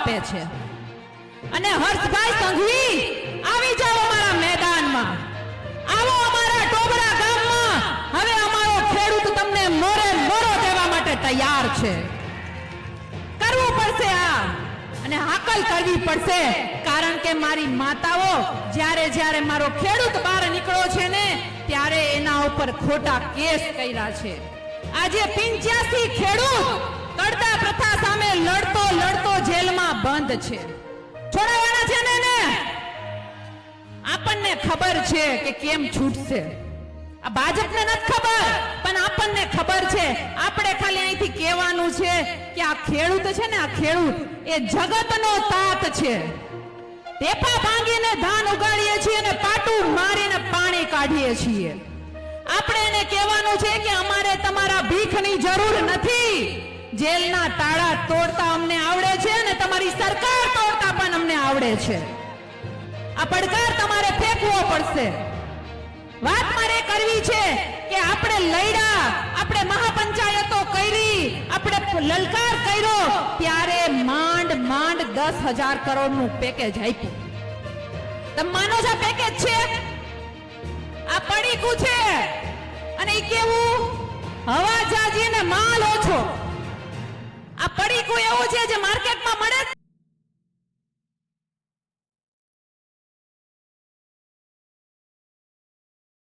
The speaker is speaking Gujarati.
આપે છે. અને હર્ષભાઈ સંઘવી, આવી જાઓ અમારા મેદાનમાં. આવો અમારા ટોબરા ગામમાં. હવે અમારો ખેડૂત તમને મોરે મોરો દેવા માટે તૈયાર છે. કરવું પડશે આ. અને હાકલ કરવી પડશે. કારણ કે મારી માતાઓ જ્યારે જ્યારે મારો ખેડૂત બહાર નીકળ્યો છે ને, ત્યારે એના ઉપર ખોટા કેસ કર્યા છે. આજે પિંચ્યાસી ખેડૂત બંધ છે. છોડાવાના છે ને ને આપણને ખબર છે કે કેમ છૂટશે. આ ભાજપને નથી ખબર, પણ આપણને ખબર છે. આપણે ખાલી અહીંથી કહેવાનું છે કે આ ખેડૂત છે ને, આ ખેડૂત એ જગતનો તાત છે. ટેપા ભાંગીને ધાન ઉગાડીએ છીએ અને પાટું મારીને પાણી કાઢીએ છીએ. આપણે એને કહેવાનું છે કે અમારે તમારા ભીખની જરૂર નથી. જેલના તાળા તોડતા અમને આવડે છે અને તમારી સરકાર તોડતા પણ અમને આવડે છે. આ પડકાર તમારે ફેંકવો પડશે. વાત મારે કરવી છે કે આપણે લડ્યા આપણે મહાપંચાયતો કરી, આપણે લલકાર કર્યો, ત્યારે માંડ માંડ દસ હજાર કરોડનું પેકેજ આપ્યું. તમે માનો છો પેકેજ છે? આ પડીકું છે. અને એ કેવું? હવા જાજી ને માલ ઓછો. આ પડીકું એવું છે જે માર્કેટમાં મળે